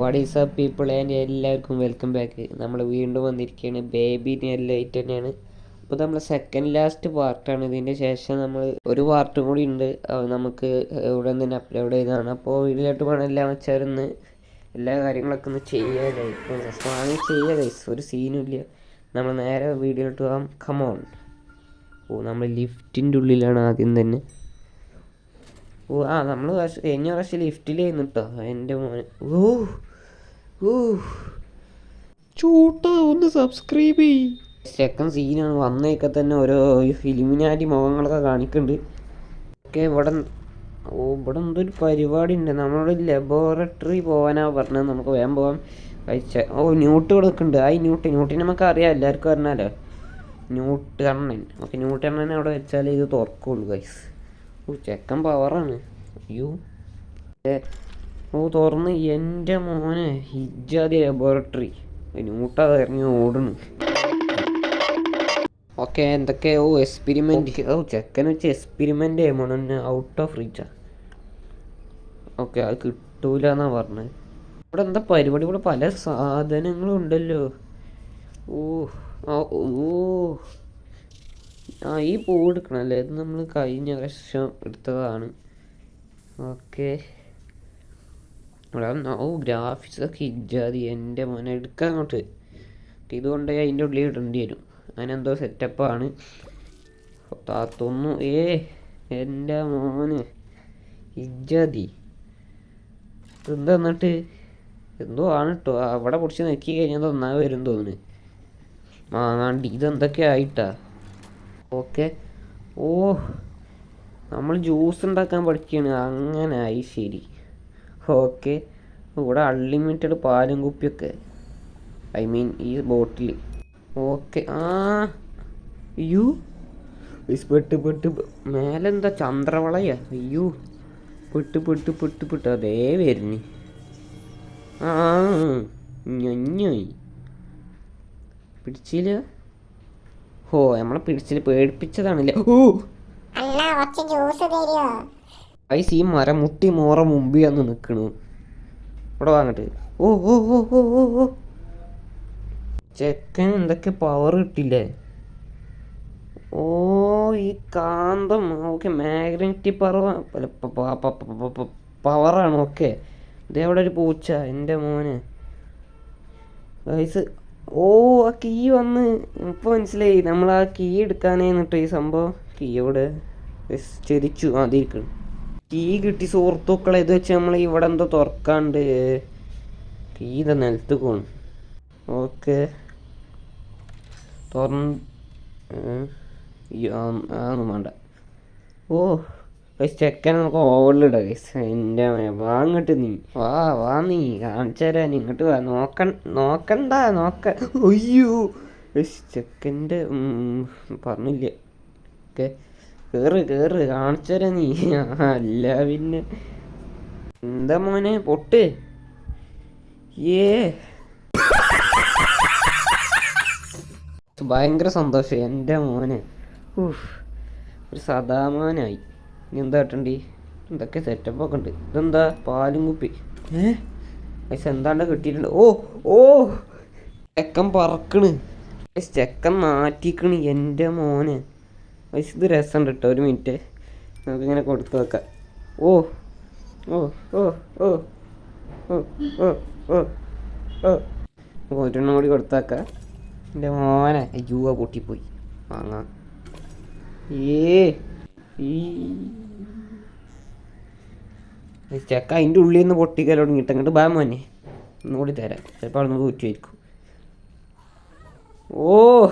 What is up people and എല്ലാവർക്കും welcome back നമ്മൾ വീണ്ടും വന്നിരിക്കുകയാണ് ബേബിനെ എല്ലാം ലൈറ്റ് തന്നെയാണ്. അപ്പോൾ നമ്മൾ സെക്കൻഡ് ലാസ്റ്റ് പാർട്ടാണ് ഇതിന്റെ ശേഷം നമ്മൾ ഒരു പാർട്ടും കൂടി ഉണ്ട്. നമുക്ക് ഇവിടെ തന്നെ അപ്ലോഡ് ചെയ്തതാണ്. അപ്പോൾ വീട്ടിലോട്ട് വേണം എല്ലാം വെച്ചാലൊന്ന് എല്ലാ കാര്യങ്ങളൊക്കെ ഒന്ന് ചെയ്യാനായി വാങ്ങി ചെയ്യുക ഗൈസ് ഒരു സീനും ഇല്ല. നമ്മൾ നേരെ വീഡിയോയിലോട്ട് പോകാം. കമോൺ ഓ നമ്മൾ ലിഫ്റ്റിന്റെ ഉള്ളിലാണ് ആദ്യം തന്നെ. ഓ ആ നമ്മൾ കഴിഞ്ഞ പ്രാവശ്യം ലിഫ്റ്റിലായിരുന്നു കേട്ടോ എന്റെ മോനെ. ഓ ഓ ചൂട്ട ഒന്ന് സബ്സ്ക്രൈബ് ചെയ് സെക്കൻഡ് സീനാണ് വന്നേക്കെ തന്നെ ഓരോ ഫിലിമിനാരി മുഖങ്ങളൊക്കെ കാണിക്കുന്നുണ്ട് ഓക്കെ ഇവിടെ ഓ ഇവിടെ എന്തൊരു പരിപാടി ഉണ്ട് നമ്മളൊരു ലബോറട്ടറി പോകാനാ പറഞ്ഞത് നമുക്ക് വേഗം പോകാം കഴിച്ച ഓ ന്യൂട്ട് കൊടുക്കുന്നുണ്ട് ആ ന്യൂട്ട് ന്യൂട്ടി നമുക്ക് അറിയാം എല്ലാവർക്കും അറിഞ്ഞാലോ. ന്യൂട്ട് കണ്ണൻ ഓക്കെ ന്യൂട്ട് കണ്ണൻ അവിടെ വെച്ചാലേ ഇത് തുറക്കുള്ളൂ ഓ ചെക്കൻ പവറാണ്. അയ്യോ ഓ തുറന്ന് എന്റെ മോനെ ഹിജാദി ലബോറട്ടറി ന്യൂട്ടത് ഇറങ്ങി ഓടുന്നു. ഓക്കെ എന്തൊക്കെ? ഓ എക്സ്പെരിമെന്റ് ഓ ചെക്കൻ വെച്ച് എക്സ്പെരിമെന്റ് ചെയ്യുമ്പോൾ ഔട്ട് ഓഫ് റീച്ചാ ഓക്കെ അത് കിട്ടൂല എന്നാ പറഞ്ഞത്. ഇവിടെ എന്താ പരിപാടി? ഇവിടെ പല സാധനങ്ങളും ഉണ്ടല്ലോ. ഓ ഓ. ആ ഈ പൂ എടുക്കണല്ലേ? ഇത് നമ്മൾ കഴിഞ്ഞ വർഷം എടുത്തതാണ്. ഓക്കെ. ഓ ഗ്രാഫിക്സ് ഒക്കെ ഇജാതി എന്റെ മോനെ എടുക്കാൻ അങ്ങോട്ട്. ഇതുകൊണ്ട് അതിന്റെ ഉള്ളിൽ ഇടേണ്ടി വരും. അതിനെന്തോ സെറ്റപ്പാണ് താത്തൊന്നു. ഏ എന്റെ മോന്. ഇജാതി എന്താ എന്നിട്ട്? എന്തോ ആണ് കേട്ടോ അവിടെ പൊടിച്ച് നോക്കി കഴിഞ്ഞാൽ നന്നായി വരും തോന്നുന്നു. മാങ്ങാണ്ടി ഇതെന്തൊക്കെ ആയിട്ടാ? ഓക്കെ. ഓ നമ്മൾ ജ്യൂസ് ഉണ്ടാക്കാൻ പഠിക്കുകയാണ് അങ്ങനെ ആയി ശരി. ഓക്കെ. ഇവിടെ അൺലിമിറ്റഡ് പാലും കുപ്പിയൊക്കെ. ഐ മീൻ ഈ ബോട്ടിൽ ഓക്കെ. ആ. അയ്യോ. പെട്ട് പെട്ട് മേലെന്താ ചന്ദ്രവളയ? അയ്യോ. പെട്ട് പെട്ട് പെട്ട് പെട്ട്. അതേ വരുന്നു. ആ ഞഞ്ഞായി പിടിച്ചില്ല? ഓ നമ്മളെ പിടിച്ചിട്ട് പേടിപ്പിച്ചതാണല്ലേ. ഓ ഐസ് ഈ മരം മുട്ടി മോറ മുമ്പിൽ വന്ന് നിൽക്കണു ഇവിടെ വാങ്ങട്ട് ഓ ഓ ഓ ഓ ഓ ഓ. ചെക്കൻ എന്തൊക്കെ പവർ കിട്ടില്ലേ ഓ ഈ കാന്തം. ഓക്കെ മാഗ്നറ്റിക് പവർ പവറാണ് ഓക്കെ. ഇതെവിടെ ഒരു പൂച്ച എന്റെ മോന്. ഗൈസ് ഓ ആ കീ വന്ന്. ഇപ്പൊ മനസ്സിലായി. നമ്മൾ ആ കീ എടുക്കാനേ എന്നിട്ട് ഈ സംഭവം കീ ഗയ്സ്, ചെരിച്ചു അതിരിക്കണം കീ കിട്ടി സുഹൃത്തുക്കളെ. ഇത് വെച്ച് നമ്മൾ ഇവിടെ എന്തോ തുറക്കാണ്ട് കീ ഇത നിലത്ത് പോണു. ഓക്കെ. തുറന്ന് അതൊന്നും വേണ്ട. ഓ ഗൈസ് ചെക്കൻ നമുക്ക് ഓവറിലിട ഗൈസ് എന്റെ വാങ്ങട്ട് നീ. വാ വാ നീ. കാണിച്ചു തരാൻ ഇങ്ങോട്ട് വാ. നോക്കൺ നോക്കണ്ട നോക്ക. അയ്യോ. ഗൈസ് ചെക്കന്റെ പറഞ്ഞില്ല. ഓക്കെ. കേറ് കേറ്. കാണിച്ചു തരാം നീ. അല്ല പിന്നെ. എന്താ മോനെ? പൊട്ട്. ഏ. ഭയങ്കര സന്തോഷം. എന്റെ മോനെ. ഒരു സദാമാനായി. ഇനി എന്താ കേട്ടണ്ടി? എന്തൊക്കെ സെറ്റപ്പ് ഒക്കെ ഉണ്ട്. ഇതെന്താ? പാലും കുപ്പി. ഏ? പൈസ എന്താണ്ട് കിട്ടിയിട്ടുണ്ട്. ഓ ഓ ചെക്കൻ പറക്കണ്. ചെക്കൻ മാറ്റിക്കണ് എന്റെ മോനെ. പൈസ ഇത് രസമുണ്ട് കേട്ടോ ഒരു മിനിറ്റ് നമുക്കിങ്ങനെ കൊടുത്തു വെക്കാം. ഓ ഓ ഓ ഓ ഓ ഓ ഓ ഓ. ഒരെണ്ണം കൂടി കൊടുത്താക്കാ എന്റെ മോനെ അയ്യോ പൊട്ടിപ്പോയി വാങ്ങാം. ഏ? ഈ ചെക്ക അതിന്റെ ഉള്ളിൽ നിന്ന് പൊട്ടിക്കാൻ തുടങ്ങിയിട്ട് അങ്ങോട്ട് ബാ മോനെ. ഒന്നുകൂടി തരാം. ചിലപ്പോൾ അവിടെ നിന്ന് ഊറ്റുമായിരിക്കും ഓ.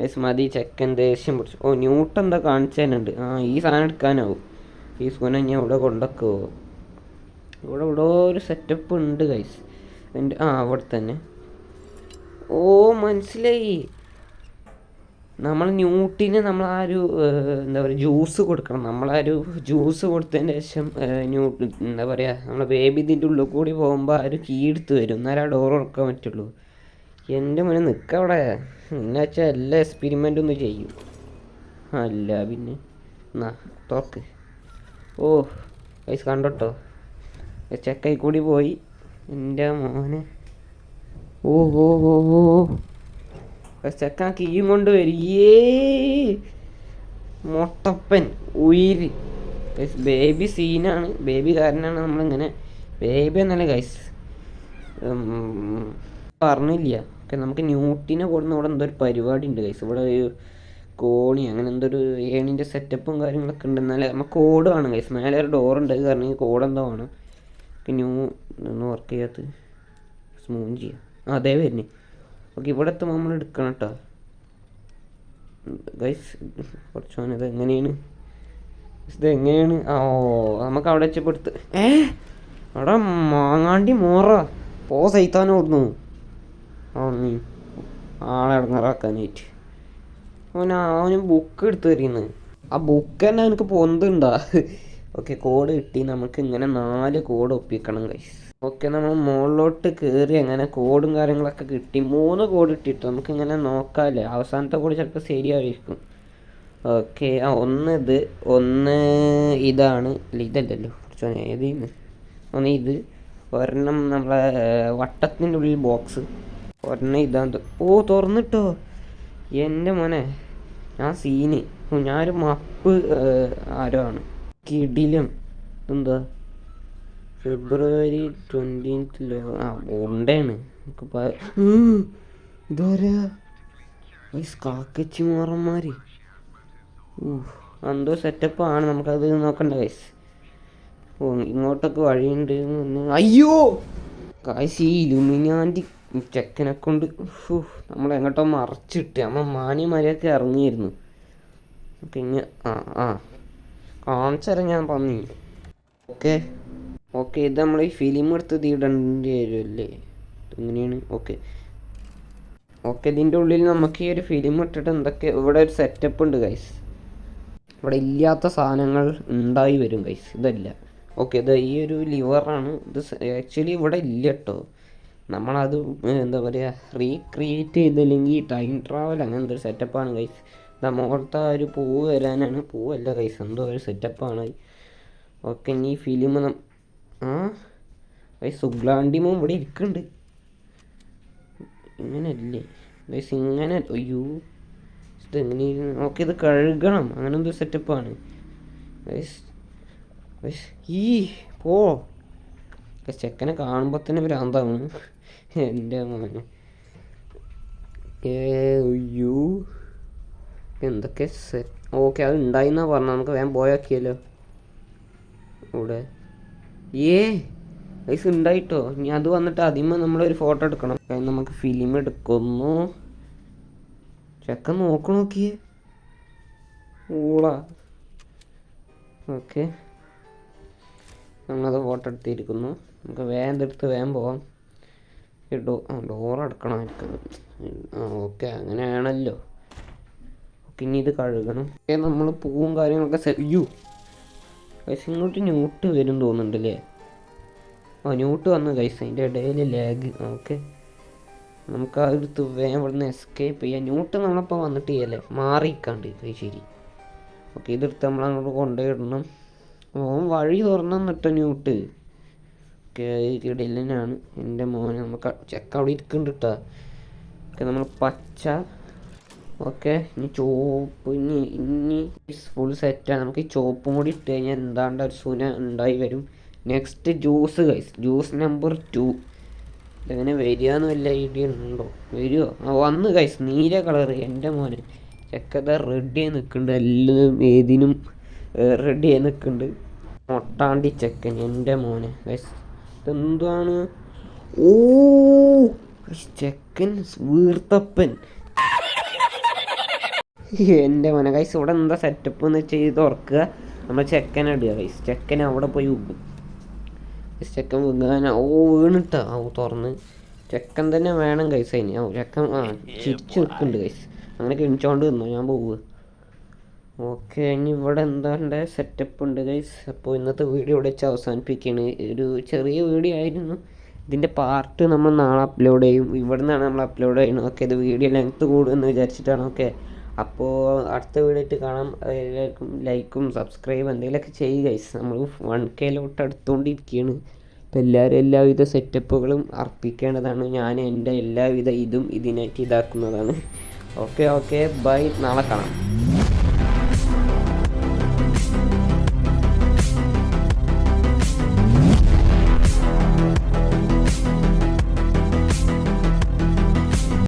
യെസ് മതി ചെക്കൻ ദേഷ്യം പിടിച്ചു. ഓ ന്യൂട്ടൻ എന്താ കാണിച്ചതിനുണ്ട് ആ ഈ സാധനം എടുക്കാനാവും. ഈ സുന ഞാൻ ഇവിടെ കൊണ്ടക്കോ. ഇവിടെ ഇവിടെ ഒരു സെറ്റപ്പ് ഉണ്ട് ഗൈസ് എന്റെ ആ അവിടെ തന്നെ. ഓ മനസ്സിലായി. നമ്മൾ ന്യൂട്ടിന് നമ്മൾ ആ ഒരു എന്താ പറയുക ജ്യൂസ് കൊടുക്കണം. നമ്മൾ ആ ഒരു ജ്യൂസ് കൊടുത്തതിന് ശേഷം ന്യൂട്ട് എന്താ പറയുക നമ്മൾ ബേബി ഇതിന്റെ ഉള്ളിൽ കൂടി പോകുമ്പോൾ ആ ഒരു കീ എടുത്ത് വരും. എന്നാലേ ആ ഡോർ തുറക്കാൻ പറ്റുള്ളൂ. എന്റെ മുന്നേ അവിടെ. എന്നു വെച്ചാൽ എല്ലാ എക്സ്പെരിമെന്റും ഒന്ന് ചെയ്യും. അല്ല പിന്നെ. എന്നാ തുറക്ക്. ഓ ഗൈസ് കണ്ടോട്ടോ? ചെക്കൈ കൂടി പോയി. എന്റെ മോനെ. ഓ ഓ ഓ ഓ. ചെക്കൻ കീയും കൊണ്ട് വരികയേ. മൊട്ടപ്പൻ ഉയിര്. ബേബി സീനാണ് ബേബി കാരനാണ് നമ്മളിങ്ങനെ. ബേബി എന്നല്ല ഗൈസ് പറഞ്ഞില്ല. ഓക്കെ നമുക്ക് ന്യൂട്ടിനെ കൊടുന്ന ഇവിടെ എന്തോ ഒരു പരിപാടി ഉണ്ട് ഗൈസ് ഇവിടെ ഒരു കോണി അങ്ങനെ എന്തോ ഒരു ഏണിന്റെ സെറ്റപ്പും കാര്യങ്ങളൊക്കെ ഉണ്ട്. എന്നാലേ നമുക്ക് കോഡ് വേണം ഗൈസ് മേലെ ഒരു ഡോറുണ്ട് കാരണം കോഡ് എന്തോ വേണം ന്യൂ ഒന്ന് വർക്ക് ചെയ്യാത്ത. സ്മൂൺ ചെയ്യാം. അതേ വരുന്നേ. ഓക്കെ ഇവിടെ എത്തുമ്പോൾ നമ്മൾ എടുക്കണം കേട്ടോ ഗൈസ് കുറച്ചോനെ ഇത് എങ്ങനെയാണ്? ഇത് എങ്ങനെയാണ്? ഓ നമുക്ക് അവിടെ വെച്ചപ്പോൾ എടുത്ത്. ഏ? അവിടെ മാങ്ങാണ്ടി മോറ. പോ സൈത്താനോടുന്നു ഓടുന്നു ആ നീ ആളെ ഇടങ്ങാറാക്കാനായിട്ട്. അവൻ അവന് ബുക്ക് എടുത്ത് തരുന്നത് ആ ബുക്ക് തന്നെ എനിക്ക് പൊന്തുണ്ടാ. ഓക്കെ കോഡ് കിട്ടി. നമുക്ക് ഇങ്ങനെ നാല് കോഡ് ഒപ്പിക്കണം ഗൈസ് ഓക്കെ നമ്മൾ മുകളിലോട്ട് കയറി അങ്ങനെ കോഡും കാര്യങ്ങളൊക്കെ കിട്ടി. മൂന്ന് കോഡ് ഇട്ടിട്ട്? നമുക്കിങ്ങനെ നോക്കാമല്ലേ അവസാനത്തെ കോഡ് ചിലപ്പോൾ ശരിയായിരിക്കും. ഓക്കെ. ആ ഒന്ന് ഇത് ഒന്ന് ഇതാണ്. അല്ല ഇതല്ലല്ലോ. കുറച്ച് ഏതിന്ന്? ഒന്ന് ഇത്. ഒരെണ്ണം നമ്മളെ വട്ടത്തിന്റെ ഉള്ളിൽ ബോക്സ് ഒരെണ്ണം ഇതാണ്. ഓ തുറന്നിട്ടോ? എന്റെ മോനെ ഞാൻ സീന് ഞാനൊരു മപ്പ് ആരോ ആണ്. കിടിലും. എന്താ ഫെബ്രുവരി ട്വന്റീൻത്ത് ആ ഉണ്ടേണ്. നമുക്ക് പ- ഉം, ഇതാരാ കാക്കച്ചി മോറന്മാര് ഊഹ്, എന്തോ സെറ്റപ്പാണ് നമുക്കത് നോക്കണ്ട ഗൈസ് ഓ ഇങ്ങോട്ടൊക്കെ വഴിയുണ്ട്. അയ്യോ! കാശ് ഈ ഇലുമിനാന്റെ ചെക്കനെ കൊണ്ട് നമ്മളെങ്ങോട്ടോ മറച്ചിട്ട്. അമ്മ മാന്യമാരെയൊക്കെ ഇറങ്ങിയിരുന്നു. പിന്നെ ആ ആ. കാണിച്ചറിയാൻ ഞാൻ പന്നി ഓക്കെ. ഓക്കെ ഇത് നമ്മൾ ഈ ഫിലിം എടുത്ത് തീടേണ്ടി വരുമല്ലേ ഇങ്ങനെയാണ് ഓക്കെ. ഓക്കെ ഇതിന്റെ ഉള്ളിൽ നമുക്ക് ഈ ഒരു ഫിലിം ഇട്ടിട്ട് എന്തൊക്കെ ഇവിടെ ഒരു സെറ്റപ്പ് ഉണ്ട് ഗൈസ് ഇവിടെ ഇല്ലാത്ത സാധനങ്ങൾ ഉണ്ടായി വരും ഗൈസ് ഇതല്ല. ഓക്കെ ഇത് ഈ ഒരു ലിവറാണ് ഇത് ആക്ച്വലി ഇവിടെ ഇല്ല കേട്ടോ നമ്മളത് എന്താ പറയുക റീക്രിയേറ്റ് ചെയ്തില്ലെങ്കിൽ ടൈം ട്രാവൽ അങ്ങനത്തെ ഒരു സെറ്റപ്പാണ് ഗൈസ് നമ്മളത്തെ ഒരു പൂവ് വരാനാണ്. പൂവല്ല ഗൈസ് എന്തോ ഒരു സെറ്റപ്പാണ് ഓക്കെ ഇനി ഈ ഫിലിം ആ? സുഗ്ലാണ്ടിമോ ഇവിടെ ഇരിക്കുന്നുണ്ട് ഇങ്ങനല്ലേ? ഗൈസ് ഇങ്ങനെ അയ്യോ. ഇത് എങ്ങനെ ഓക്കെ ഇത് കഴുകണം. അങ്ങനെ എന്തോ സെറ്റപ്പാണ് ഈ പോ. ചെക്കനെ കാണുമ്പോൾ തന്നെ ഭ്രാന്താണ് എന്റെ മോനെ. അയ്യോ. എന്തൊക്കെ സെറ്റ് ഓക്കെ അത് ഉണ്ടായിന്നാ പറഞ്ഞ നമുക്ക് വേഗം പോയാക്കിയല്ലോ ഇവിടെ. ഏ? പൈസ ഉണ്ടായിട്ടോ? ഇനി അത് വന്നിട്ട് അതിമ നമ്മളൊരു ഫോട്ടോ എടുക്കണം. നമുക്ക് ഫിലിം എടുക്കുന്നു. ചെക്കൻ നോക്ക് നോക്കിയേ ഊള. ഓക്കെ നമ്മളത് ഫോട്ടോ എടുത്തിരിക്കുന്നു. നമുക്ക് വേഗം എടുത്ത് വേഗം പോവാം. ഡോ ഡോർ അടക്കണമായിരിക്കും. ഓക്കെ അങ്ങനെയാണല്ലോ. ഓക്കെ ഇനി ഇത് കഴുകണം. നമ്മൾ പൂവും കാര്യങ്ങളൊക്കെ സെയ്യൂ ഗൈസ് ഇങ്ങോട്ട് ന്യൂട്ട് വരും തോന്നുന്നുണ്ടല്ലേ? ആ ന്യൂട്ട് വന്നു ഗൈസ് അതിന്റെ ഇടയിൽ ലാഗ് ഓക്കെ നമുക്ക് ആ എടുത്ത് വേഗം ഇവിടുന്ന് എസ്കേപ്പ് ചെയ്യാം. ന്യൂട്ട് നമ്മളിപ്പോൾ വന്നിട്ട് ചെയ്യല്ലേ? മാറിക്കാണ്ട് ശരി. ഓക്കെ ഇതെടുത്ത് നമ്മൾ അങ്ങോട്ട് കൊണ്ടുപോയിടണം ഓൻ വഴി തുറന്നിട്ട് ന്യൂട്ട്? തന്നെയാണ്. എന്റെ മോനെ നമുക്ക് ചെക്ക് അവിടെ ഇരിക്കുന്നുണ്ട് കേട്ടോ ഓക്കെ നമ്മൾ പച്ച ഓക്കെ ഇനി ചോപ്പ് ഇനി ഇനി ഫുൾ സെറ്റാണ് നമുക്ക് ഈ ചോപ്പും കൂടി ഇട്ട് കഴിഞ്ഞാൽ എന്താണ്ട് ഒരു സുന ഉണ്ടായി വരും. Next juice guys juice number two ഇതെങ്ങനെ വരികയെന്ന് വല്ല ഐഡിയ ഉണ്ടോ? വരുമോ ആ വന്ന് ഗൈസ് നീല കളർ എന്റെ മോനെ. ചെക്കത റെഡി ആയി നിൽക്കുന്നുണ്ട്. എല്ലാം ഏതിനും റെഡി ആയി നിൽക്കുന്നുണ്ട്. മൊട്ടാണ്ടി ചെക്കൻ എന്റെ മോനെ. ഗൈസ് ഇതെന്താണ്? ഓ ചെക്കൻ വീർത്തപ്പൻ. എന്റെ മോനെ കൈസ് ഇവിടെ എന്താ സെറ്റപ്പ് എന്ന് വെച്ചാൽ ഇത് തുറക്കുക. നമ്മൾ ചെക്കൻ ഇടുക കൈസ് ചെക്കൻ അവിടെ പോയി ഉഗ്ഗും ചെക്കൻ വിങ്ങാൻ ഓ വീണിട്ടാ. ഓ തുറന്ന്. ചെക്കൻ തന്നെ വേണം കൈസ് അതിന്. ഓ ചെക്കൻ ആ ചിരിച്ച് നിൽക്കുന്നുണ്ട് കൈസ് അങ്ങനെ കിണിച്ചോണ്ട് നിന്നു ഞാൻ പോവുക. ഓക്കെ ഇനി ഇവിടെ എന്താണ്ട് സെറ്റപ്പ് ഉണ്ട് ഗൈസ് അപ്പോൾ ഇന്നത്തെ വീഡിയോ ഇവിടെ വെച്ച് അവസാനിപ്പിക്കുകയാണ്. ഒരു ചെറിയ വീഡിയോ ആയിരുന്നു. ഇതിന്റെ പാർട്ട് നമ്മൾ നാളെ അപ്ലോഡ് ചെയ്യും. ഇവിടെ നിന്നാണ് നമ്മൾ അപ്ലോഡ് ചെയ്യുന്നത്. ഓക്കെ ഇത് വീഡിയോ ലെങ്ത്ത് കൂടുമെന്ന് വിചാരിച്ചിട്ടാണ്. ഓക്കെ. അപ്പോൾ അടുത്ത വീഡിയോ ആയിട്ട് കാണാം. എല്ലാവർക്കും ലൈക്കും സബ്സ്ക്രൈബും എന്തെങ്കിലുമൊക്കെ ചെയ്യുക നമ്മൾ വൺ കെയിലോട്ട് അടുത്തുകൊണ്ടിരിക്കുകയാണ് അപ്പോൾ എല്ലാവരും എല്ലാവിധ സെറ്റപ്പുകളും അർപ്പിക്കേണ്ടതാണ്. ഞാൻ എന്റെ എല്ലാവിധ ഇതും ഇതിനായിട്ട് ഇതാക്കുന്നതാണ്. ഓക്കെ ഓക്കെ ബൈ നാളെ കാണാം.